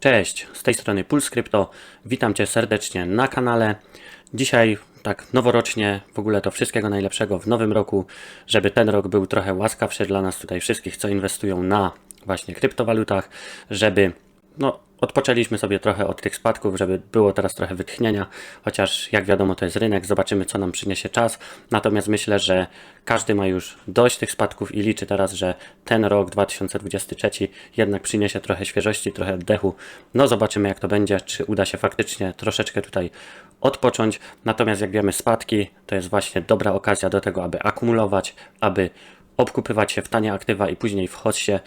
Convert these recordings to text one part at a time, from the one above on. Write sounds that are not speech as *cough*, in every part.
Cześć, z tej strony Pulskrypto. Witam Cię serdecznie na kanale. Dzisiaj tak noworocznie, w ogóle to wszystkiego najlepszego w nowym roku, żeby ten rok był trochę łaskawszy dla nas tutaj wszystkich, co inwestują na właśnie kryptowalutach, żeby no odpoczęliśmy sobie trochę od tych spadków, żeby było teraz trochę wytchnienia, chociaż jak wiadomo to jest rynek, zobaczymy co nam przyniesie czas. Natomiast myślę, że każdy ma już dość tych spadków i liczy teraz, że ten rok 2023 jednak przyniesie trochę świeżości, trochę oddechu. No zobaczymy jak to będzie, czy uda się faktycznie troszeczkę tutaj odpocząć. Natomiast jak wiemy spadki to jest właśnie dobra okazja do tego, aby akumulować, aby obkupywać się w tanie aktywa i później w hoście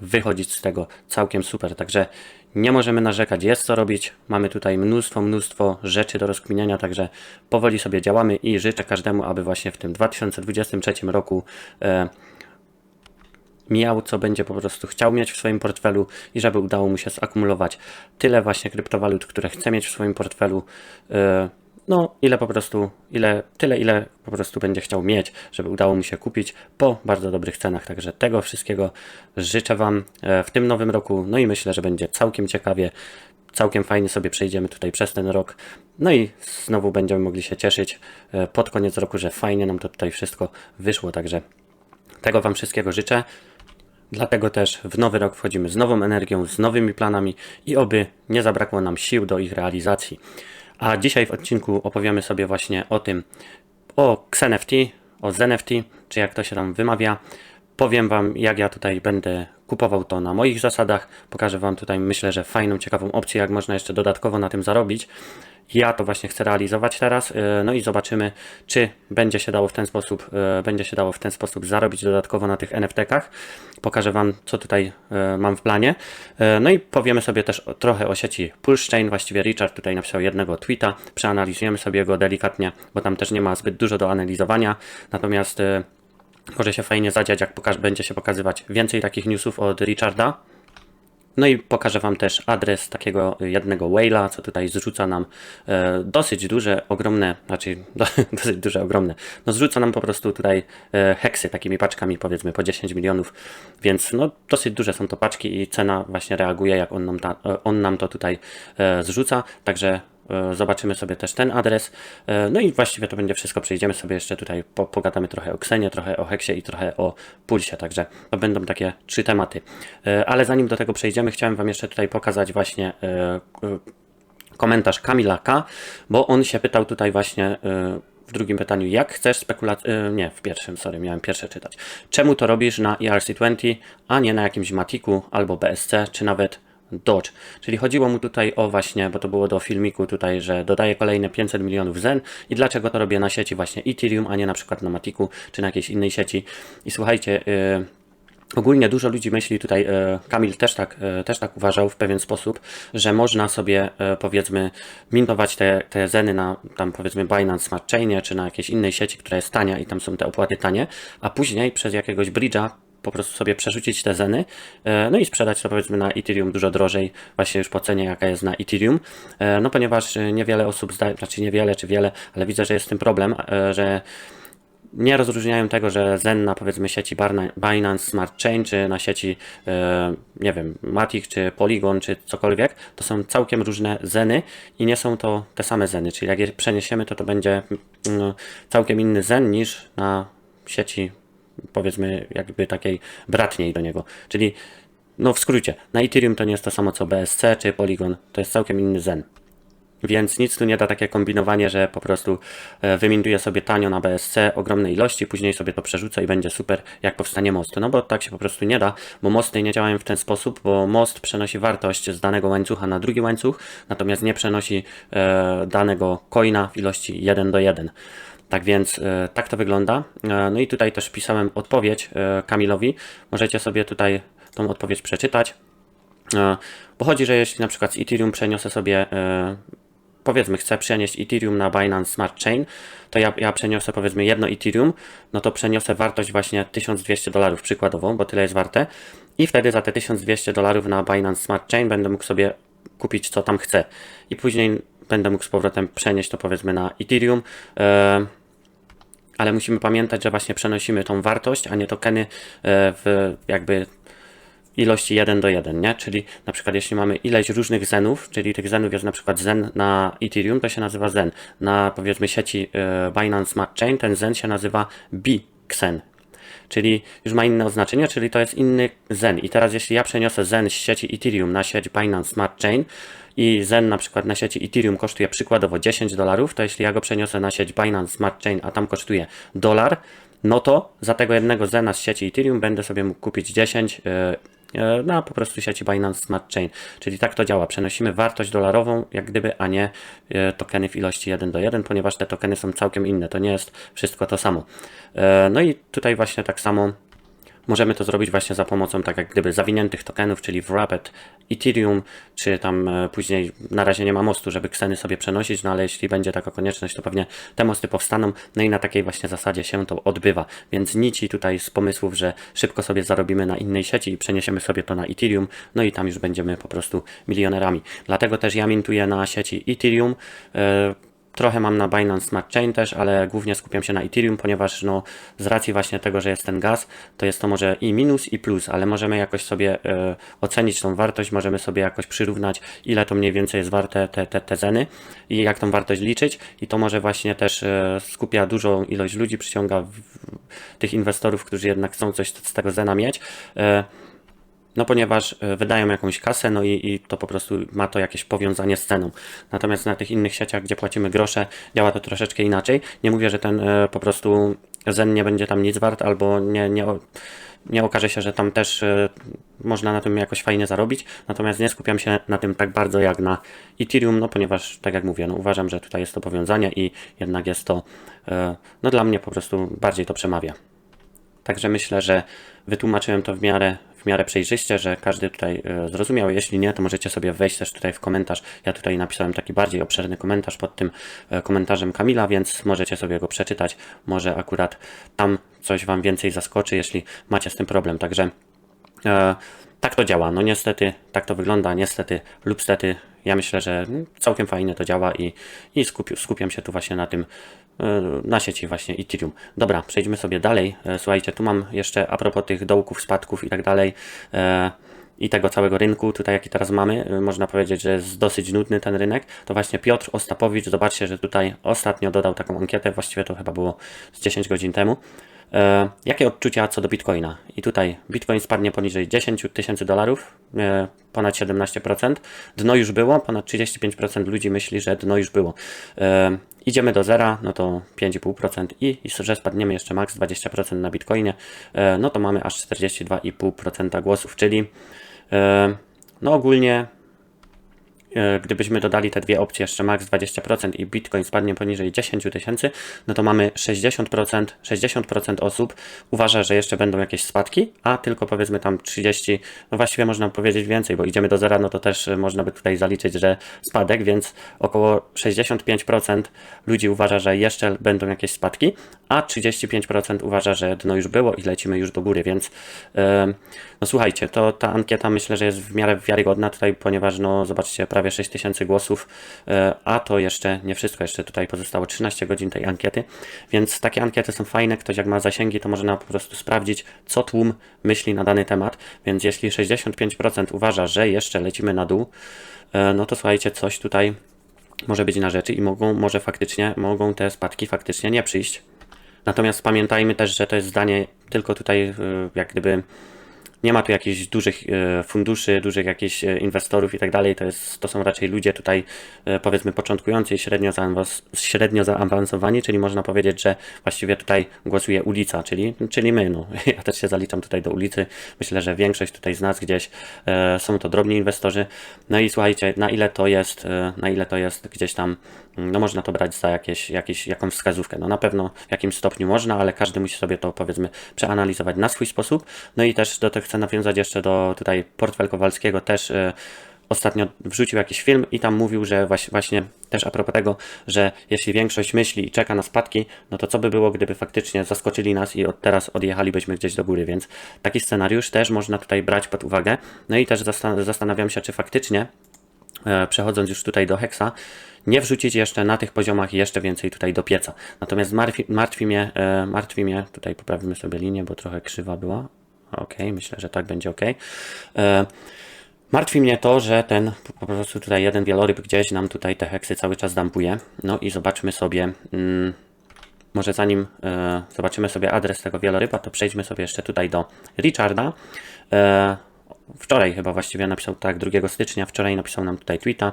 wychodzić z tego całkiem super. Także nie możemy narzekać, jest co robić. Mamy tutaj mnóstwo, mnóstwo rzeczy do rozkminiania, także powoli sobie działamy i życzę każdemu, aby właśnie w tym 2023 roku e, miał, co będzie po prostu chciał mieć w swoim portfelu i żeby udało mu się zakumulować tyle właśnie kryptowalut, które chce mieć w swoim portfelu. E, no, ile po prostu, ile, tyle, ile po prostu będzie chciał mieć, żeby udało mu się kupić po bardzo dobrych cenach. Także tego wszystkiego życzę Wam e, w tym nowym roku. No i myślę, że będzie całkiem ciekawie. Całkiem fajnie sobie przejdziemy tutaj przez ten rok. No i znowu będziemy mogli się cieszyć e, pod koniec roku, że fajnie nam to tutaj wszystko wyszło. Także tego Wam wszystkiego życzę. Dlatego też w nowy rok wchodzimy z nową energią, z nowymi planami i oby nie zabrakło nam sił do ich realizacji. A dzisiaj w odcinku opowiemy sobie właśnie o tym, o XNFT, o ZNFT, czy jak to się tam wymawia. Powiem Wam, jak ja tutaj będę kupował to na moich zasadach. Pokażę Wam tutaj, myślę, że fajną, ciekawą opcję, jak można jeszcze dodatkowo na tym zarobić. Ja to właśnie chcę realizować teraz, e, no i zobaczymy, czy będzie się dało w ten sposób, e, będzie się dało w ten sposób zarobić dodatkowo na tych NFT-kach. Pokażę Wam, co tutaj e, mam w planie. No i powiemy sobie też trochę o sieci Pulse Właściwie Richard tutaj napisał jednego tweeta, przeanalizujemy sobie go delikatnie, bo tam też nie ma zbyt dużo do analizowania. Natomiast może się fajnie zadziać, jak będzie się pokazywać więcej takich newsów od Richarda. No i pokażę Wam też adres takiego jednego whale'a, co tutaj zrzuca nam e, dosyć duże, ogromne, znaczy *laughs* do, dosyć duże, ogromne, no zrzuca nam po prostu tutaj e, heksy takimi paczkami powiedzmy po 10 milionów, więc no dosyć duże są to paczki i cena właśnie reaguje jak on nam, ta, e, on nam to tutaj e, zrzuca, także zobaczymy sobie też ten adres. E, no i właściwie to będzie wszystko. Przejdziemy sobie jeszcze tutaj, po, pogadamy trochę o Ksenie, trochę o Heksie i trochę o Pulsie. Także to będą takie trzy tematy. E, ale zanim do tego przejdziemy, chciałem Wam jeszcze tutaj pokazać właśnie komentarz Kamila K, bo on się pytał tutaj właśnie w drugim pytaniu, jak chcesz spekulację, nie, w pierwszym, sorry, miałem pierwsze czytać. Czemu to robisz na ERC20, a nie na jakimś Matiku albo BSC, czy nawet Dodge. Czyli chodziło mu tutaj o właśnie, bo to było do filmiku tutaj, że dodaje kolejne 500 milionów Zen i dlaczego to robię na sieci właśnie Ethereum, a nie na przykład na Matiku czy na jakiejś innej sieci. I słuchajcie, yy, Ogólnie dużo ludzi myśli tutaj, e, Kamil też tak, e, też tak uważał w pewien sposób, że można sobie e, powiedzmy mintować te, te zeny na tam powiedzmy Binance Smart Chainie czy na jakiejś innej sieci, która jest tania i tam są te opłaty tanie, a później przez jakiegoś bridge'a po prostu sobie przerzucić te zeny, e, no i sprzedać to powiedzmy na Ethereum dużo drożej, właśnie już po cenie jaka jest na Ethereum, e, no ponieważ niewiele osób zdaje, znaczy niewiele czy wiele, ale widzę, że jest tym problem, e, że nie rozróżniają tego, że Zen na powiedzmy sieci Binance Smart Chain, czy na sieci, nie wiem, Matic, czy Polygon, czy cokolwiek, to są całkiem różne Zeny i nie są to te same Zeny, czyli jak je przeniesiemy, to to będzie mm, całkiem inny Zen niż na sieci powiedzmy jakby takiej bratniej do niego. Czyli no w skrócie, na Ethereum to nie jest to samo co BSC czy Polygon, to jest całkiem inny Zen. Więc nic tu nie da takie kombinowanie, że po prostu e, wymintuję sobie tanio na BSC ogromne ilości, później sobie to przerzucę i będzie super, jak powstanie most. No bo tak się po prostu nie da, bo mosty nie działają w ten sposób, bo most przenosi wartość z danego łańcucha na drugi łańcuch, natomiast nie przenosi e, danego coina w ilości 1 do 1. Tak więc e, tak to wygląda. E, no i tutaj też pisałem odpowiedź e, Kamilowi. Możecie sobie tutaj tą odpowiedź przeczytać. Bo chodzi, że jeśli na przykład z Ethereum przeniosę sobie, powiedzmy, chcę przenieść Ethereum na Binance Smart Chain, to ja, ja przeniosę powiedzmy jedno Ethereum, no to przeniosę wartość właśnie 1200 dolarów przykładową, bo tyle jest warte. I wtedy za te 1200 dolarów na Binance Smart Chain będę mógł sobie kupić co tam chcę. I później będę mógł z powrotem przenieść to powiedzmy na Ethereum ale musimy pamiętać, że właśnie przenosimy tą wartość, a nie tokeny e, w jakby ilości 1 do 1, nie? Czyli na przykład jeśli mamy ileś różnych zenów, czyli tych zenów jest na przykład zen na Ethereum, to się nazywa zen. Na powiedzmy sieci e, Binance Smart Chain ten zen się nazywa Bxen. Czyli już ma inne oznaczenie, czyli to jest inny zen. I teraz jeśli ja przeniosę zen z sieci Ethereum na sieć Binance Smart Chain i zen na przykład na sieci Ethereum kosztuje przykładowo 10 dolarów, to jeśli ja go przeniosę na sieć Binance Smart Chain, a tam kosztuje dolar, no to za tego jednego zena z sieci Ethereum będę sobie mógł kupić 10 e, e, na po prostu sieci Binance Smart Chain. Czyli tak to działa. Przenosimy wartość dolarową, jak gdyby, a nie e, tokeny w ilości 1 do 1, ponieważ te tokeny są całkiem inne. To nie jest wszystko to samo. No i tutaj właśnie tak samo Możemy to zrobić właśnie za pomocą tak jak gdyby zawiniętych tokenów, czyli Wrapped Ethereum, czy tam e, później na razie nie ma mostu, żeby kseny sobie przenosić, no ale jeśli będzie taka konieczność, to pewnie te mosty powstaną, no i na takiej właśnie zasadzie się to odbywa. Więc nici tutaj z pomysłów, że szybko sobie zarobimy na innej sieci i przeniesiemy sobie to na Ethereum, no i tam już będziemy po prostu milionerami. Dlatego też ja mintuję na sieci Ethereum. Yy, Trochę mam na Binance Smart Chain też, ale głównie skupiam się na Ethereum, ponieważ no, z racji właśnie tego, że jest ten gaz, to jest to może i minus i plus, ale możemy jakoś sobie e, ocenić tą wartość, możemy sobie jakoś przyrównać, ile to mniej więcej jest warte te, te, te zeny i jak tą wartość liczyć i to może właśnie też e, skupia dużą ilość ludzi, przyciąga w, tych inwestorów, którzy jednak chcą coś z tego zena mieć. E, no ponieważ e, wydają jakąś kasę, no i, i, to po prostu ma to jakieś powiązanie z ceną. Natomiast na tych innych sieciach, gdzie płacimy grosze, działa to troszeczkę inaczej. Nie mówię, że ten e, po prostu Zen nie będzie tam nic wart, albo nie, nie, nie okaże się, że tam też e, można na tym jakoś fajnie zarobić. Natomiast nie skupiam się na tym tak bardzo jak na Ethereum, no ponieważ, tak jak mówię, no uważam, że tutaj jest to powiązanie i jednak jest to, no dla mnie po prostu bardziej to przemawia. Także myślę, że wytłumaczyłem to w miarę w miarę przejrzyście, że każdy tutaj e, zrozumiał. Jeśli nie, to możecie sobie wejść też tutaj w komentarz. Ja tutaj napisałem taki bardziej obszerny komentarz pod tym e, komentarzem Kamila, więc możecie sobie go przeczytać. Może akurat tam coś Wam więcej zaskoczy, jeśli macie z tym problem. Także e, tak to działa. No niestety, tak to wygląda, niestety lub stety. Ja myślę, że całkiem fajnie to działa i, i skupi, skupiam się tu właśnie na tym, e, na sieci właśnie Ethereum. Dobra, przejdźmy sobie dalej. E, słuchajcie, tu mam jeszcze a propos tych dołków, spadków i tak dalej e, i tego całego rynku, tutaj jaki teraz mamy, można powiedzieć, że jest dosyć nudny ten rynek, to właśnie Piotr Ostapowicz, zobaczcie, że tutaj ostatnio dodał taką ankietę, właściwie to chyba było z 10 godzin temu, jakie odczucia co do Bitcoina? I tutaj Bitcoin spadnie poniżej 10 tysięcy dolarów, e, ponad 17%. Dno już było, ponad 35% ludzi myśli, że dno już było. E, idziemy do zera, no to 5,5% i, i że spadniemy jeszcze maks 20% na Bitcoinie, no to mamy aż 42,5% głosów, czyli no ogólnie E, gdybyśmy dodali te dwie opcje, jeszcze max 20% i Bitcoin spadnie poniżej 10 tysięcy, no to mamy 60%, 60% osób uważa, że jeszcze będą jakieś spadki, a tylko powiedzmy tam 30, no właściwie można powiedzieć więcej, bo idziemy do zera, no to też można by tutaj zaliczyć, że spadek, więc około 65% ludzi uważa, że jeszcze będą jakieś spadki, a 35% uważa, że dno już było i lecimy już do góry, więc yy, no słuchajcie, to ta ankieta myślę, że jest w miarę wiarygodna tutaj, ponieważ no zobaczcie, prawie 6 tysięcy głosów, e, a to jeszcze nie wszystko, jeszcze tutaj pozostało 13 godzin tej ankiety, więc takie ankiety są fajne, ktoś jak ma zasięgi, to można po prostu sprawdzić, co tłum myśli na dany temat, więc jeśli 65% uważa, że jeszcze lecimy na dół, e, no to słuchajcie, coś tutaj może być na rzeczy i mogą, może faktycznie, mogą te spadki faktycznie nie przyjść. Natomiast pamiętajmy też, że to jest zdanie tylko tutaj e, jak gdyby nie ma tu jakichś dużych e, funduszy, dużych jakichś e, inwestorów i tak dalej. To, jest, to są raczej ludzie tutaj e, powiedzmy początkujący i średnio, zaawans średnio zaawansowani, czyli można powiedzieć, że właściwie tutaj głosuje ulica, czyli, czyli my. No. *laughs* Ja też się zaliczam tutaj do ulicy. Myślę, że większość tutaj z nas gdzieś są to drobni inwestorzy. No i słuchajcie, na ile to jest, na ile to jest gdzieś tam no można to brać za jakieś, jakieś, jakąś wskazówkę. No na pewno w jakimś stopniu można, ale każdy musi sobie to powiedzmy przeanalizować na swój sposób. No i też do tego chcę nawiązać jeszcze do tutaj portfel Kowalskiego też yy, ostatnio wrzucił jakiś film i tam mówił, że właśnie, też a propos tego, że jeśli większość myśli i czeka na spadki, no to co by było, gdyby faktycznie zaskoczyli nas i od teraz odjechalibyśmy gdzieś do góry, więc taki scenariusz też można tutaj brać pod uwagę. No i też zastanawiam się, czy faktycznie e, przechodząc już tutaj do Hexa, nie wrzucić jeszcze na tych poziomach jeszcze więcej tutaj do pieca. Natomiast martwi, martwi, mnie, e, martwi mnie, tutaj poprawimy sobie linię, bo trochę krzywa była. Ok, myślę, że tak będzie ok. E, martwi mnie to, że ten po prostu tutaj jeden wieloryb gdzieś nam tutaj te heksy cały czas dampuje. No i zobaczmy sobie. Mm, może zanim e, zobaczymy sobie adres tego wieloryba, to przejdźmy sobie jeszcze tutaj do Richarda. E, wczoraj chyba właściwie napisał tak, 2 stycznia, wczoraj napisał nam tutaj tweeta,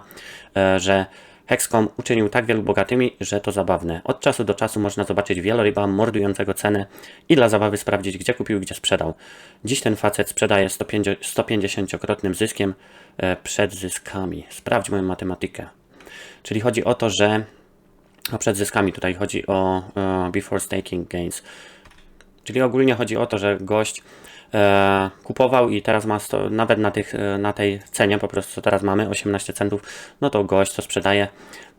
że Hexcom uczynił tak wielu bogatymi, że to zabawne. Od czasu do czasu można zobaczyć wieloryba mordującego cenę i dla zabawy sprawdzić, gdzie kupił gdzie sprzedał. Dziś ten facet sprzedaje 150-krotnym zyskiem e, przed zyskami. Sprawdź moją matematykę. Czyli chodzi o to, że a przed zyskami tutaj chodzi o e, before staking gains. Czyli ogólnie chodzi o to, że gość kupował i teraz ma nawet na, tych, e, na tej cenie po prostu co teraz mamy 18 centów, no to gość co sprzedaje,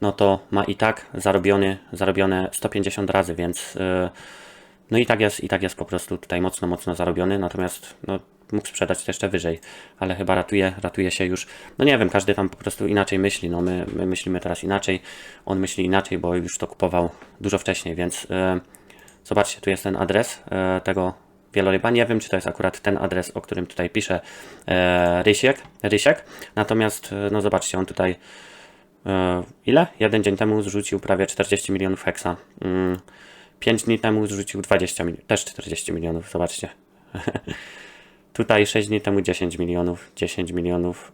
no to ma i tak zarobiony, zarobione 150 razy, więc e, no i tak jest, i tak jest po prostu tutaj mocno, mocno zarobiony, natomiast no, mógł sprzedać to jeszcze wyżej, ale chyba ratuje, ratuje się już, no nie wiem, każdy tam po prostu inaczej myśli, no my, my myślimy teraz inaczej, on myśli inaczej, bo już to kupował dużo wcześniej, więc e, zobaczcie, tu jest ten adres e, tego wieloryba, nie wiem, czy to jest akurat ten adres, o którym tutaj pisze e, Rysiek, Rysiek, natomiast e, no zobaczcie, on tutaj e, ile? Jeden dzień temu zrzucił prawie 40 milionów heksa. Mm, 5 dni temu zrzucił 20 milionów, też 40 milionów, zobaczcie. *laughs* tutaj 6 dni temu 10 milionów, 10 milionów.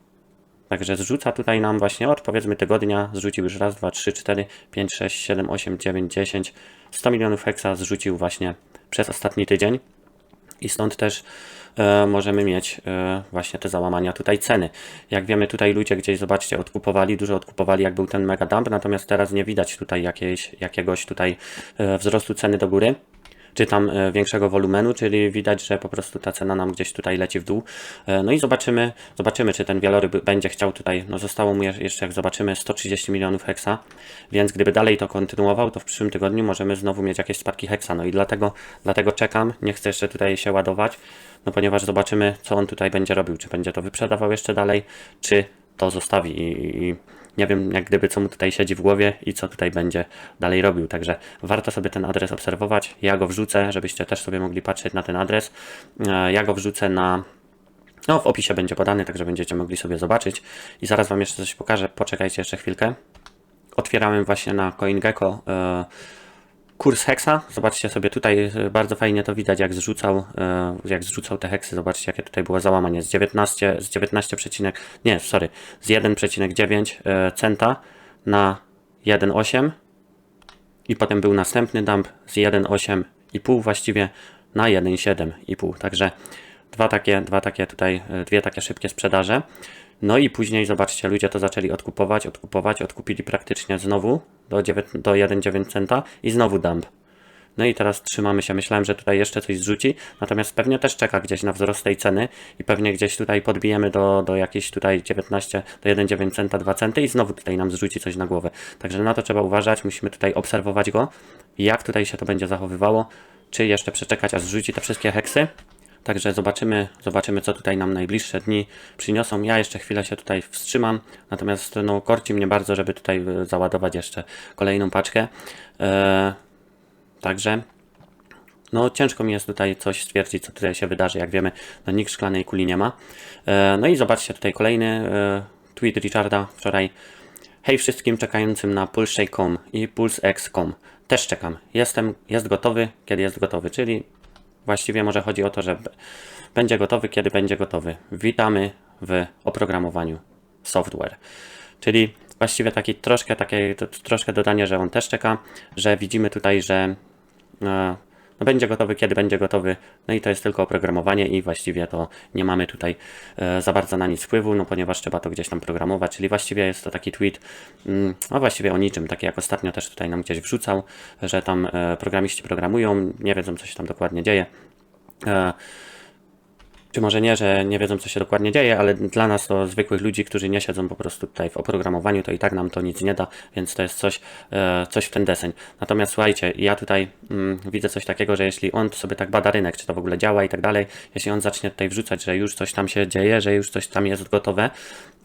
Także zrzuca tutaj nam właśnie od powiedzmy tygodnia, zrzucił już raz, dwa, trzy, cztery, pięć, sześć, siedem, osiem, dziewięć, dziesięć, 100 milionów heksa zrzucił właśnie przez ostatni tydzień. I stąd też e, możemy mieć e, właśnie te załamania tutaj ceny. Jak wiemy, tutaj ludzie gdzieś, zobaczcie, odkupowali, dużo odkupowali, jak był ten mega dump, natomiast teraz nie widać tutaj jakiejś, jakiegoś tutaj e, wzrostu ceny do góry czy tam e, większego wolumenu, czyli widać, że po prostu ta cena nam gdzieś tutaj leci w dół. E, No i zobaczymy, zobaczymy, czy ten wieloryb będzie chciał tutaj, no zostało mu je- jeszcze, jak zobaczymy, 130 milionów heksa, więc gdyby dalej to kontynuował, to w przyszłym tygodniu możemy znowu mieć jakieś spadki heksa, no i dlatego, dlatego czekam, nie chcę jeszcze tutaj się ładować, no ponieważ zobaczymy, co on tutaj będzie robił, czy będzie to wyprzedawał jeszcze dalej, czy to zostawi i, i nie wiem, jak gdyby co mu tutaj siedzi w głowie i co tutaj będzie dalej robił. Także warto sobie ten adres obserwować. Ja go wrzucę, żebyście też sobie mogli patrzeć na ten adres. E, Ja go wrzucę na. No, w opisie będzie podany, także będziecie mogli sobie zobaczyć. I zaraz Wam jeszcze coś pokażę. Poczekajcie jeszcze chwilkę. Otwierałem właśnie na CoinGecko e, kurs heksa. Zobaczcie sobie tutaj, e, bardzo fajnie to widać, jak zrzucał, e, jak zrzucał te heksy. Zobaczcie, jakie tutaj było załamanie. Z 19, z 19, przecinek- nie, sorry, z 1,9 e, centa na 1,8 i potem był następny dump z 1,8,5 właściwie na 1,7,5. Także dwa takie, dwa takie tutaj, dwie takie szybkie sprzedaże. No i później zobaczcie, ludzie to zaczęli odkupować, odkupować, odkupili praktycznie znowu do, 9, do 1,9 centa i znowu dump. No i teraz trzymamy się. Myślałem, że tutaj jeszcze coś zrzuci, natomiast pewnie też czeka gdzieś na wzrost tej ceny i pewnie gdzieś tutaj podbijemy do, do jakiejś tutaj 19, do 1,9 centa, 2 centy i znowu tutaj nam zrzuci coś na głowę. Także na to trzeba uważać, musimy tutaj obserwować go, jak tutaj się to będzie zachowywało, czy jeszcze przeczekać, aż zrzuci te wszystkie heksy. Także zobaczymy, zobaczymy, co tutaj nam najbliższe dni przyniosą. Ja jeszcze chwilę się tutaj wstrzymam, natomiast no, korci mnie bardzo, żeby tutaj e, załadować jeszcze kolejną paczkę. Eee, Także no ciężko mi jest tutaj coś stwierdzić, co tutaj się wydarzy. Jak wiemy, no, nikt szklanej kuli nie ma. E, no i zobaczcie tutaj kolejny e, tweet Richarda wczoraj. Hej wszystkim czekającym na Pulse.com i PulseX.com. Też czekam. Jestem, jest gotowy, kiedy jest gotowy, czyli właściwie może chodzi o to, że będzie gotowy, kiedy będzie gotowy. Witamy w oprogramowaniu software. Czyli właściwie taki troszkę takie, troszkę dodanie, że on też czeka, że widzimy tutaj, że e, będzie gotowy, kiedy będzie gotowy. No i to jest tylko oprogramowanie i właściwie to nie mamy tutaj e, za bardzo na nic wpływu, no ponieważ trzeba to gdzieś tam programować, czyli właściwie jest to taki tweet, mm, no właściwie o niczym, taki jak ostatnio też tutaj nam gdzieś wrzucał, że tam e, programiści programują, nie wiedzą co się tam dokładnie dzieje. Czy może nie, że nie wiedzą, co się dokładnie dzieje, ale dla nas to zwykłych ludzi, którzy nie siedzą po prostu tutaj w oprogramowaniu, to i tak nam to nic nie da, więc to jest coś, e, coś w ten deseń. Natomiast słuchajcie, ja tutaj mm, widzę coś takiego, że jeśli on sobie tak bada rynek, czy to w ogóle działa i tak dalej, jeśli on zacznie tutaj wrzucać, że już coś tam się dzieje, że już coś tam jest gotowe,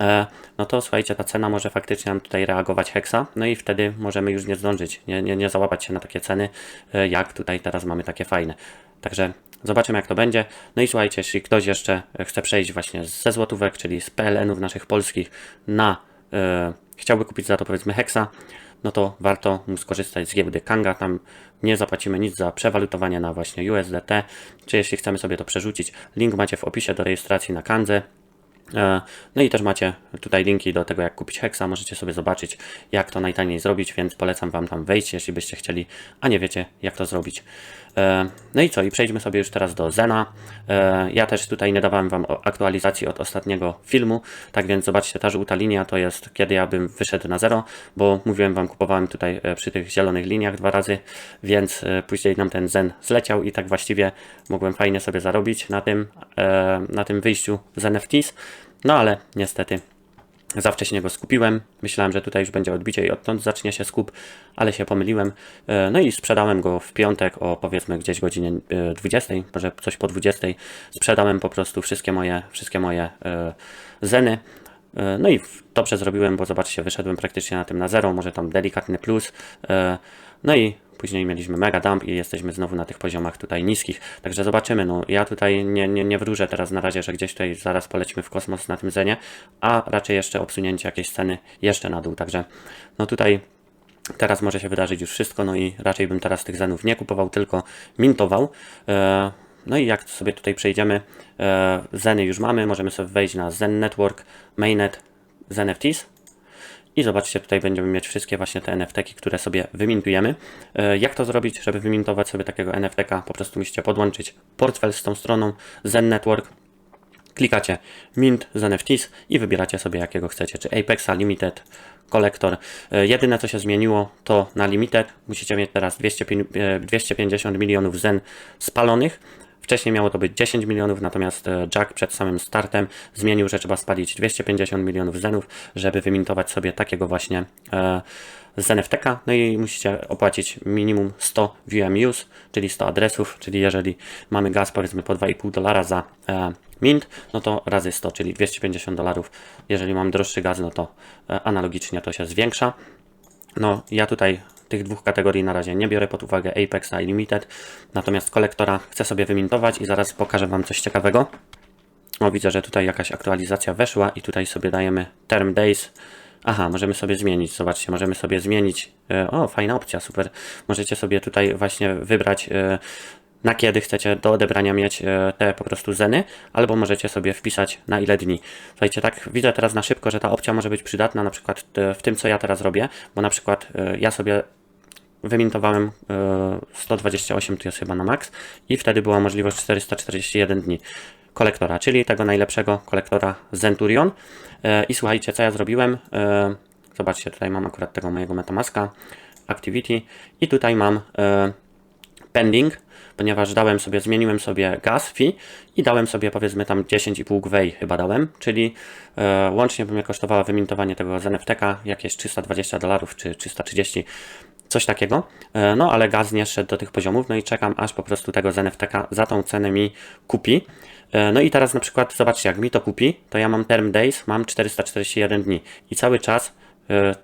e, no to słuchajcie, ta cena może faktycznie nam tutaj reagować heksa, no i wtedy możemy już nie zdążyć, nie, nie, nie załapać się na takie ceny, e, jak tutaj teraz mamy takie fajne. Także Zobaczymy jak to będzie. No i słuchajcie, jeśli ktoś jeszcze chce przejść właśnie ze złotówek, czyli z PLN-ów naszych polskich na e, chciałby kupić za to powiedzmy Hexa, no to warto skorzystać z giełdy Kanga. Tam nie zapłacimy nic za przewalutowanie na właśnie USDT, czy jeśli chcemy sobie to przerzucić, link macie w opisie do rejestracji na Kandze. E, No i też macie tutaj linki do tego, jak kupić Hexa. Możecie sobie zobaczyć, jak to najtaniej zrobić, więc polecam Wam tam wejść, jeśli byście chcieli, a nie wiecie, jak to zrobić. E, No i co? I przejdźmy sobie już teraz do Zena. E, Ja też tutaj nie dawałem Wam aktualizacji od ostatniego filmu, tak więc zobaczcie, ta żółta linia to jest kiedy ja bym wyszedł na zero, bo mówiłem Wam, kupowałem tutaj przy tych zielonych liniach dwa razy, więc później nam ten Zen zleciał i tak właściwie mogłem fajnie sobie zarobić na tym, na tym wyjściu z NFTs. No ale niestety za wcześnie go skupiłem. Myślałem, że tutaj już będzie odbicie i odtąd zacznie się skup, ale się pomyliłem. E, No i sprzedałem go w piątek o powiedzmy gdzieś godzinie e, 20, może coś po 20. Sprzedałem po prostu wszystkie moje, wszystkie moje e, zeny. E, No i dobrze zrobiłem, bo zobaczcie, wyszedłem praktycznie na tym na zero, może tam delikatny plus. No i później mieliśmy mega dump i jesteśmy znowu na tych poziomach tutaj niskich. Także zobaczymy. No, ja tutaj nie, nie, nie wróżę teraz na razie, że gdzieś tutaj zaraz polecimy w kosmos na tym zenie, a raczej jeszcze obsunięcie jakiejś ceny jeszcze na dół. Także no tutaj Teraz może się wydarzyć już wszystko, no i raczej bym teraz tych zenów nie kupował, tylko mintował. E, No i jak sobie tutaj przejdziemy, e, zeny już mamy, możemy sobie wejść na Zen Network, Mainnet, Zen NFTs. I zobaczcie, tutaj będziemy mieć wszystkie właśnie te NFT-ki, które sobie wymintujemy. E, Jak to zrobić, żeby wymintować sobie takiego NFT-ka? Po prostu musicie podłączyć portfel z tą stroną Zen Network, klikacie Mint z NFTs i wybieracie sobie jakiego chcecie, czy Apexa, Limited, Collector. E, Jedyne co się zmieniło to na Limited musicie mieć teraz 200, pi- e, 250 milionów zen spalonych. Wcześniej miało to być 10 milionów, natomiast e, Jack przed samym startem zmienił, że trzeba spalić 250 milionów zenów, żeby wymintować sobie takiego właśnie e, z NFTK. No i musicie opłacić minimum 100 VMUs, czyli 100 adresów, czyli jeżeli mamy gaz powiedzmy po 2,5 dolara za e, mint, no to razy 100, czyli 250 dolarów. Jeżeli mam droższy gaz, no to e, analogicznie to się zwiększa. No, ja tutaj tych dwóch kategorii na razie nie biorę pod uwagę Apexa i Limited, natomiast kolektora chcę sobie wymintować i zaraz pokażę Wam coś ciekawego. O, widzę, że tutaj jakaś aktualizacja weszła i tutaj sobie dajemy term days. Aha, możemy sobie zmienić, zobaczcie, możemy sobie zmienić. e, O, fajna opcja, super. Możecie sobie tutaj właśnie wybrać e, na kiedy chcecie do odebrania mieć e, te po prostu zeny, albo możecie sobie wpisać na ile dni. Słuchajcie, tak widzę teraz na szybko, że ta opcja może być przydatna na przykład w tym, co ja teraz robię, bo na przykład ja sobie wymintowałem e, 128, to jest chyba na max i wtedy była możliwość 441 dni kolektora, czyli tego najlepszego kolektora Zenturion. E, I słuchajcie, co ja zrobiłem? E, Zobaczcie, tutaj mam akurat tego mojego Metamaska, Activity i tutaj mam e, pending, ponieważ dałem sobie, zmieniłem sobie gas fee i dałem sobie powiedzmy tam 10,5 gwei chyba dałem, czyli e, łącznie by mnie kosztowało wymintowanie tego z jakieś 320 dolarów czy 330 coś takiego, E, no ale gaz nie szedł do tych poziomów, no i czekam aż po prostu tego z NFT-ka za tą cenę mi kupi. E, No i teraz na przykład zobaczcie, jak mi to kupi, to ja mam term days, mam 441 dni i cały czas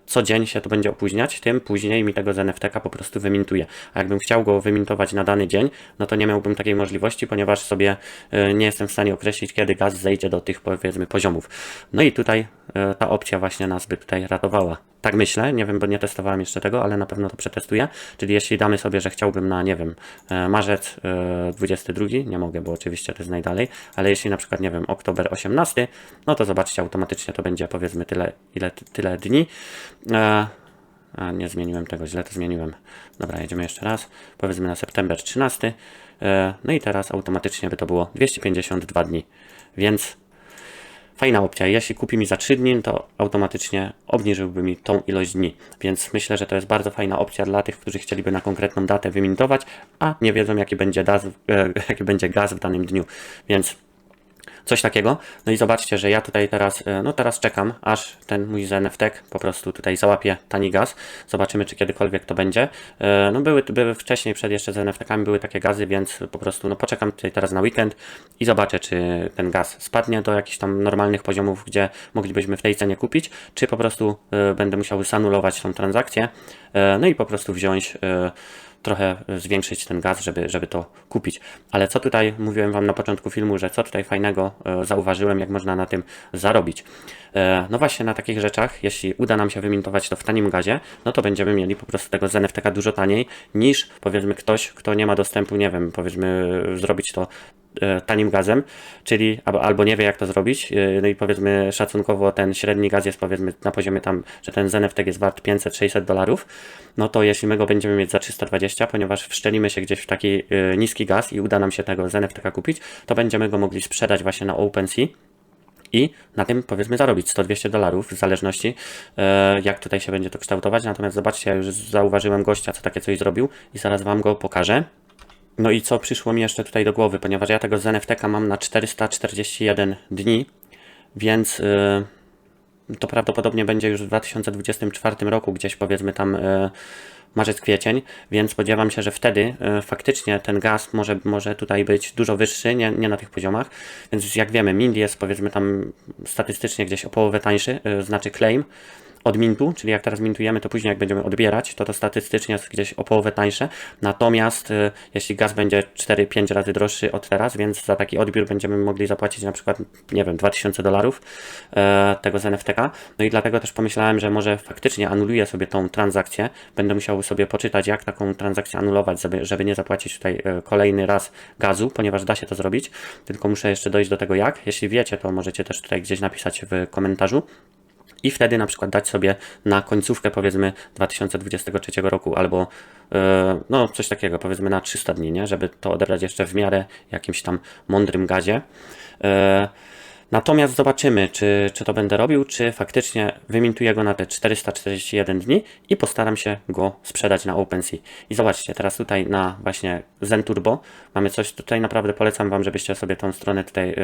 co dzień się to będzie opóźniać, tym później mi tego z NFT-ka po prostu wymintuje. A jakbym chciał go wymintować na dany dzień, no to nie miałbym takiej możliwości, ponieważ sobie e, nie jestem w stanie określić, kiedy gaz zejdzie do tych powiedzmy poziomów. No i tutaj e, ta opcja właśnie nas by tutaj ratowała. Tak myślę, nie wiem, bo nie testowałem jeszcze tego, ale na pewno to przetestuję. Czyli jeśli damy sobie, że chciałbym na, nie wiem, e, marzec e, 22, nie mogę, bo oczywiście to jest najdalej, ale jeśli na przykład, nie wiem, oktober 18, no to zobaczcie, automatycznie to będzie powiedzmy tyle, ile, tyle dni. E, a, nie zmieniłem tego, źle to zmieniłem. Dobra, jedziemy jeszcze raz. Powiedzmy na september 13. E, no i teraz automatycznie by to było 252 dni. Więc fajna opcja. Jeśli kupi mi za 3 dni, to automatycznie obniżyłby mi tą ilość dni. Więc myślę, że to jest bardzo fajna opcja dla tych, którzy chcieliby na konkretną datę wymintować, a nie wiedzą jaki będzie, e, *laughs* jaki będzie gaz w danym dniu. Więc coś takiego. No i zobaczcie, że ja tutaj teraz, e, no teraz czekam, aż ten mój ZNFTek po prostu tutaj załapie tani gaz. Zobaczymy, czy kiedykolwiek to będzie. E, No były, były wcześniej, przed jeszcze ZNFTkami były takie gazy, więc po prostu no poczekam tutaj teraz na weekend i zobaczę, czy ten gaz spadnie do jakichś tam normalnych poziomów, gdzie moglibyśmy w tej cenie kupić, czy po prostu e, będę musiał zanulować tą transakcję, no i po prostu wziąć trochę zwiększyć ten gaz, żeby, żeby to kupić. Ale co tutaj, mówiłem Wam na początku filmu, że co tutaj fajnego e, zauważyłem, jak można na tym zarobić. E, no właśnie na takich rzeczach, jeśli uda nam się wymintować to w tanim gazie, no to będziemy mieli po prostu tego ZNFTK dużo taniej niż powiedzmy ktoś, kto nie ma dostępu, nie wiem, powiedzmy zrobić to tanim gazem, czyli albo, nie wie jak to zrobić, e, no i powiedzmy szacunkowo ten średni gaz jest powiedzmy na poziomie tam, że ten ZNFTK jest wart 500-600 dolarów, no to jeśli my go będziemy mieć za 320, ponieważ wszczelimy się gdzieś w taki e, niski gaz i uda nam się tego ZNFTK kupić, to będziemy go mogli sprzedać właśnie na OpenSea i na tym powiedzmy zarobić 100-200 dolarów w zależności e, jak tutaj się będzie to kształtować. Natomiast zobaczcie, ja już zauważyłem gościa, co takie coś zrobił i zaraz Wam go pokażę. No i co przyszło mi jeszcze tutaj do głowy, ponieważ ja tego z mam na 441 dni, więc e, to prawdopodobnie będzie już w 2024 roku, gdzieś powiedzmy tam e, marzec, kwiecień, więc spodziewam się, że wtedy e, faktycznie ten gaz może, może tutaj być dużo wyższy, nie, nie na tych poziomach, więc jak wiemy, Mind jest powiedzmy tam statystycznie gdzieś o połowę tańszy, e, znaczy claim, od mintu, czyli jak teraz mintujemy, to później jak będziemy odbierać, to to statystycznie jest gdzieś o połowę tańsze. Natomiast y, jeśli gaz będzie 4-5 razy droższy od teraz, więc za taki odbiór będziemy mogli zapłacić na przykład, nie wiem, 2000 dolarów y, tego z NFTK. No i dlatego też pomyślałem, że może faktycznie anuluję sobie tą transakcję. Będę musiał sobie poczytać, jak taką transakcję anulować, żeby, żeby nie zapłacić tutaj y, kolejny raz gazu, ponieważ da się to zrobić. Tylko muszę jeszcze dojść do tego jak. Jeśli wiecie, to możecie też tutaj gdzieś napisać w komentarzu i wtedy na przykład dać sobie na końcówkę powiedzmy 2023 roku albo yy, no coś takiego powiedzmy na 300 dni, nie? żeby to odebrać jeszcze w miarę jakimś tam mądrym gazie. Yy, Natomiast zobaczymy, czy, czy to będę robił, czy faktycznie wymintuję go na te 441 dni i postaram się go sprzedać na OpenSea. I zobaczcie, teraz tutaj na właśnie Zen Turbo mamy coś, tutaj naprawdę polecam Wam, żebyście sobie tą stronę tutaj y,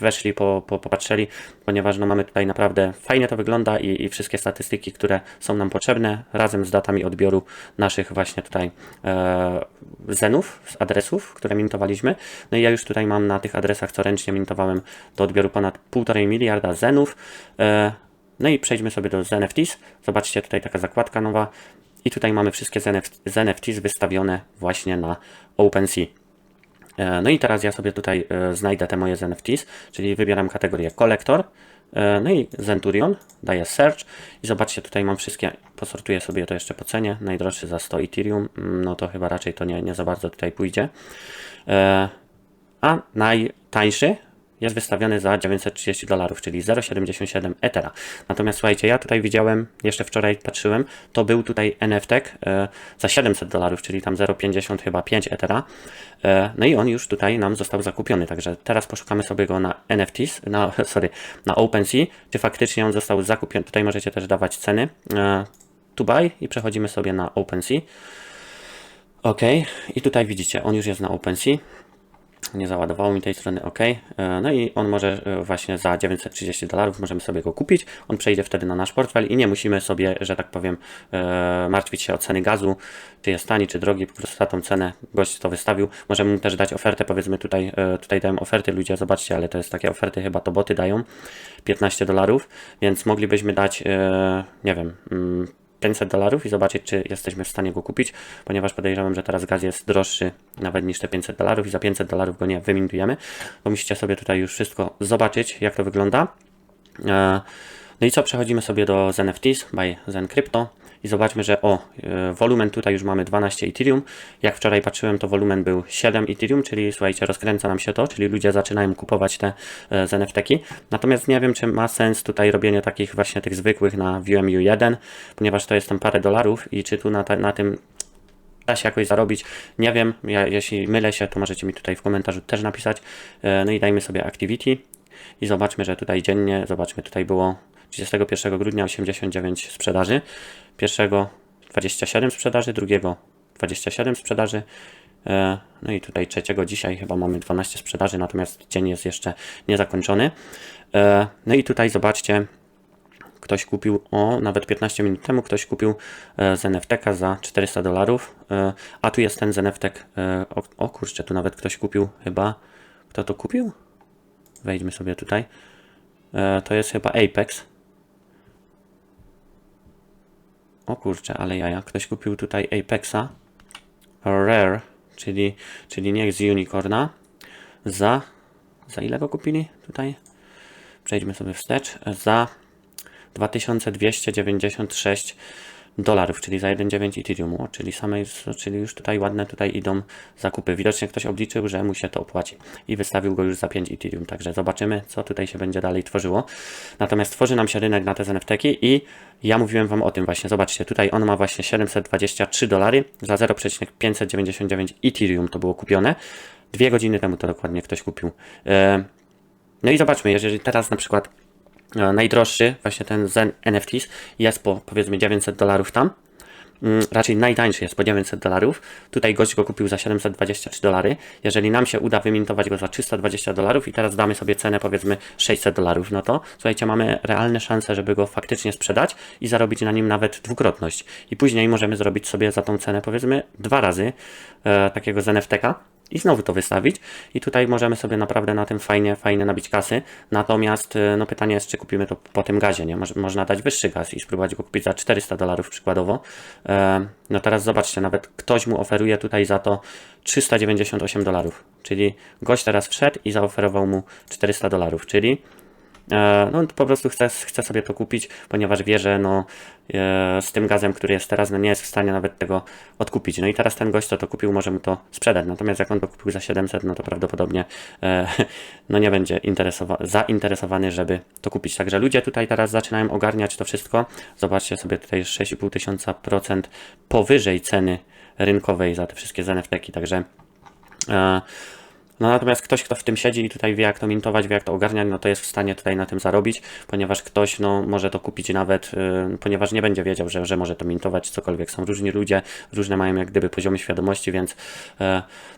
weszli, po, po, popatrzyli, ponieważ no mamy tutaj naprawdę fajnie to wygląda i, i wszystkie statystyki, które są nam potrzebne, razem z datami odbioru naszych właśnie tutaj e, Zenów, z adresów, które mintowaliśmy. No i ja już tutaj mam na tych adresach, co ręcznie mintowałem do odbioru ponad 1,5 miliarda zenów. E, no i przejdźmy sobie do ZNFTs. Zobaczcie, tutaj taka zakładka nowa. I tutaj mamy wszystkie ZNFTs wystawione właśnie na OpenSea. E, no i teraz ja sobie tutaj e, znajdę te moje ZNFTs, czyli wybieram kategorię kolektor. No i Zenturion, daję search i zobaczcie, tutaj mam wszystkie, posortuję sobie to jeszcze po cenie, najdroższy za 100 Ethereum, mm, no to chyba raczej to nie, nie za bardzo tutaj pójdzie. A najtańszy jest wystawiony za 930 dolarów, czyli 0,77 Ethera. Natomiast słuchajcie, ja tutaj widziałem, jeszcze wczoraj patrzyłem, to był tutaj NFT e, za 700 dolarów, czyli tam 0,50 chyba 5 Ethera. E, no i on już tutaj nam został zakupiony, także teraz poszukamy sobie go na NFTs, na, *laughs* sorry, na OpenSea, czy faktycznie on został zakupiony. Tutaj możecie też dawać ceny e, to buy i przechodzimy sobie na OpenSea. OK, i tutaj widzicie, on już jest na OpenSea nie załadowało mi tej strony OK. E, no i on może e, właśnie za 930 dolarów możemy sobie go kupić. On przejdzie wtedy na nasz portfel i nie musimy sobie, że tak powiem, e, martwić się o ceny gazu, czy jest tani, czy drogi, po prostu za tą cenę gość to wystawił. Możemy mu też dać ofertę, powiedzmy tutaj, tutaj dają oferty ludzie, zobaczcie, ale to jest takie oferty, chyba to boty dają 15 dolarów, więc moglibyśmy dać, nie wiem, mm, 500 dolarów i zobaczyć, czy jesteśmy w stanie go kupić, ponieważ podejrzewam, że teraz gaz jest droższy nawet niż te 500 dolarów i za 500 dolarów go nie wymintujemy. To musicie sobie tutaj już wszystko zobaczyć, jak to wygląda. E, no i co, przechodzimy sobie do ZenFTs by ZenCrypto i zobaczmy, że o, e, wolumen tutaj już mamy 12 Ethereum. Jak wczoraj patrzyłem, to wolumen był 7 Ethereum, czyli słuchajcie, rozkręca nam się to, czyli ludzie zaczynają kupować te e, z NFT-ki. Natomiast nie wiem, czy ma sens tutaj robienie takich właśnie tych zwykłych na VMU1, ponieważ to jest tam parę dolarów i czy tu na, ta, na tym da się jakoś zarobić. Nie wiem, ja, jeśli mylę się, to możecie mi tutaj w komentarzu też napisać. E, no i dajmy sobie Activity i zobaczmy, że tutaj dziennie, zobaczmy, tutaj było 31 grudnia 89 sprzedaży, pierwszego 27 sprzedaży, drugiego 27 sprzedaży, e, no i tutaj trzeciego dzisiaj chyba mamy 12 sprzedaży, natomiast dzień jest jeszcze niezakończony. E, no i tutaj zobaczcie, ktoś kupił, o nawet 15 minut temu ktoś kupił e, z NFTK za 400 dolarów, a tu jest ten z NFT, o, o kurczę, tu nawet ktoś kupił chyba, kto to kupił? Wejdźmy sobie tutaj. To jest chyba Apex. O kurczę, ale jaja. Ktoś kupił tutaj Apexa. Rare, czyli, czyli nie z Unicorna, za, za ile go kupili tutaj? Przejdźmy sobie wstecz, za 2296 dolarów, czyli za 1,9 Ethereum, czyli same, czyli już tutaj ładne tutaj idą zakupy. Widocznie ktoś obliczył, że mu się to opłaci i wystawił go już za 5 Ethereum, także zobaczymy, co tutaj się będzie dalej tworzyło. Natomiast tworzy nam się rynek na te NFT-ki i ja mówiłem Wam o tym właśnie, zobaczcie, tutaj on ma właśnie 723 dolary za 0,599 Ethereum to było kupione. Dwie godziny temu to dokładnie ktoś kupił. E, no i zobaczmy, jeżeli teraz na przykład najdroższy, właśnie ten Zen NFTs jest po powiedzmy 900 dolarów tam, Mm, raczej najtańszy jest po 900 dolarów. Tutaj gość go kupił za 723 dolary. Jeżeli nam się uda wymintować go za 320 dolarów i teraz damy sobie cenę powiedzmy 600 dolarów, no to słuchajcie, mamy realne szanse, żeby go faktycznie sprzedać i zarobić na nim nawet dwukrotność. I później możemy zrobić sobie za tą cenę powiedzmy dwa razy e, takiego z i znowu to wystawić. I tutaj możemy sobie naprawdę na tym fajnie, fajnie nabić kasy. Natomiast e, no pytanie jest, czy kupimy to po tym gazie, nie? Moż, można dać wyższy gaz i spróbować go kupić za 400 dolarów przykładowo. E, no teraz zobaczcie, nawet ktoś mu oferuje tutaj za to 398 dolarów. Czyli gość teraz wszedł i zaoferował mu 400 dolarów, czyli no po prostu chcę, chcę sobie to kupić, ponieważ wie, że no, e, z tym gazem, który jest teraz, no nie jest w stanie nawet tego odkupić. No i teraz ten gość, co to kupił, może mu to sprzedać. Natomiast jak on to kupił za 700, no to prawdopodobnie e, *laughs* no nie będzie interesowa- zainteresowany, żeby to kupić. Także ludzie tutaj teraz zaczynają ogarniać to wszystko. Zobaczcie sobie tutaj 6,5 tysiąca procent powyżej ceny rynkowej za te wszystkie NFT-ki. Także e, no natomiast ktoś, kto w tym siedzi i tutaj wie, jak to mintować, wie, jak to ogarniać, no to jest w stanie tutaj na tym zarobić, ponieważ ktoś no, może to kupić nawet, yy, ponieważ nie będzie wiedział, że, że może to mintować, cokolwiek. Są różni ludzie, różne mają jak gdyby poziomy świadomości, więc yy,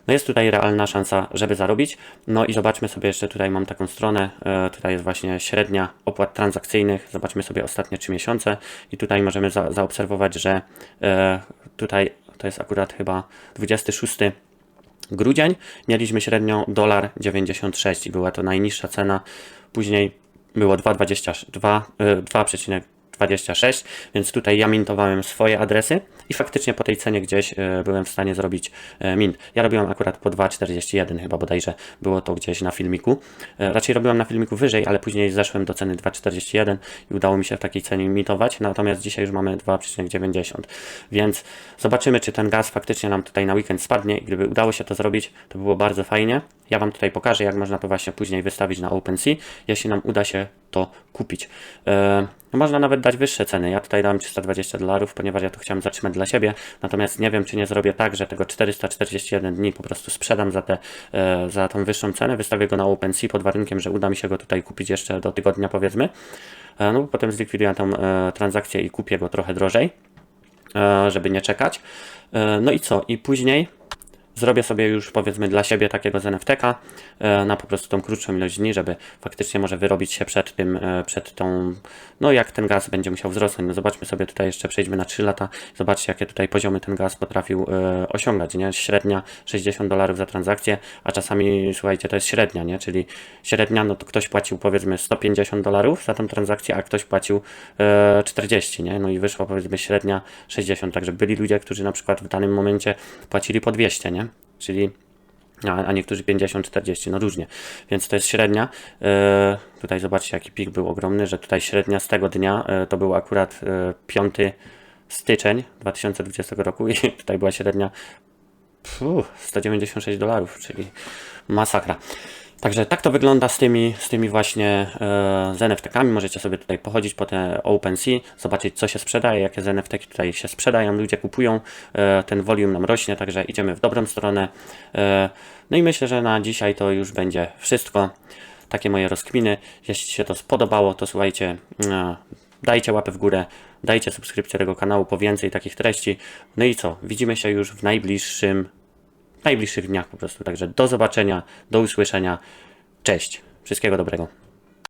no jest tutaj realna szansa, żeby zarobić. No i zobaczmy sobie jeszcze, tutaj mam taką stronę, yy, tutaj jest właśnie średnia opłat transakcyjnych, zobaczmy sobie ostatnie 3 miesiące i tutaj możemy za, zaobserwować, że yy, tutaj to jest akurat chyba 26 grudzień mieliśmy średnio dolar 96 i była to najniższa cena. Później było 2,22, 2,26, więc tutaj ja mintowałem swoje adresy i faktycznie po tej cenie gdzieś e, byłem w stanie zrobić e, mint. Ja robiłem akurat po 2,41 chyba bodajże było to gdzieś na filmiku. E, raczej robiłem na filmiku wyżej, ale później zeszłem do ceny 2,41 i udało mi się w takiej cenie mintować, natomiast dzisiaj już mamy 2,90. Więc zobaczymy, czy ten gaz faktycznie nam tutaj na weekend spadnie i gdyby udało się to zrobić, to było bardzo fajnie. Ja Wam tutaj pokażę, jak można to właśnie później wystawić na OpenSea, jeśli nam uda się to kupić. Yy, można nawet dać wyższe ceny. Ja tutaj dałem 320 dolarów, ponieważ ja to chciałem zatrzymać dla siebie. Natomiast nie wiem, czy nie zrobię tak, że tego 441 dni po prostu sprzedam za, te, yy, za tą wyższą cenę, wystawię go na OpenSea pod warunkiem, że uda mi się go tutaj kupić jeszcze do tygodnia powiedzmy. Yy, no bo potem zlikwiduję tą transakcję i kupię go trochę drożej, żeby nie czekać. No i co? I później zrobię sobie już powiedzmy dla siebie takiego z NFT-ka e, na po prostu tą krótszą ilość dni, żeby faktycznie może wyrobić się przed tym, e, przed tą, no jak ten gaz będzie musiał wzrosnąć. No zobaczmy sobie tutaj jeszcze, przejdźmy na 3 lata, zobaczcie jakie tutaj poziomy ten gaz potrafił e, osiągać, nie? Średnia 60 dolarów za transakcję, a czasami słuchajcie, to jest średnia, nie? Czyli średnia, no to ktoś płacił powiedzmy 150 dolarów za tą transakcję, a ktoś płacił 40, nie? No i wyszła powiedzmy średnia 60, także byli ludzie, którzy na przykład w danym momencie płacili po 200, nie? Czyli a, a niektórzy 50-40, no różnie. Więc to jest średnia. E, tutaj zobaczcie, jaki pik był ogromny, że tutaj średnia z tego dnia e, to był akurat e, 5 styczeń 2020 roku i *laughs* tutaj była średnia puf, 196 dolarów, czyli masakra. Także tak to wygląda z tymi, z tymi właśnie e, z NFT-kami. Możecie sobie tutaj pochodzić po te OpenSea, zobaczyć co się sprzedaje, jakie z NFT-ki tutaj się sprzedają, ludzie kupują, e, ten volume nam rośnie, także idziemy w dobrą stronę. E, no i myślę, że na dzisiaj to już będzie wszystko. Takie moje rozkminy. Jeśli się to spodobało, to słuchajcie, e, dajcie łapę w górę, dajcie subskrypcję tego kanału po więcej takich treści. No i co? Widzimy się już w najbliższym najbliższych dniach po prostu. Także do zobaczenia, do usłyszenia. Cześć. Wszystkiego dobrego.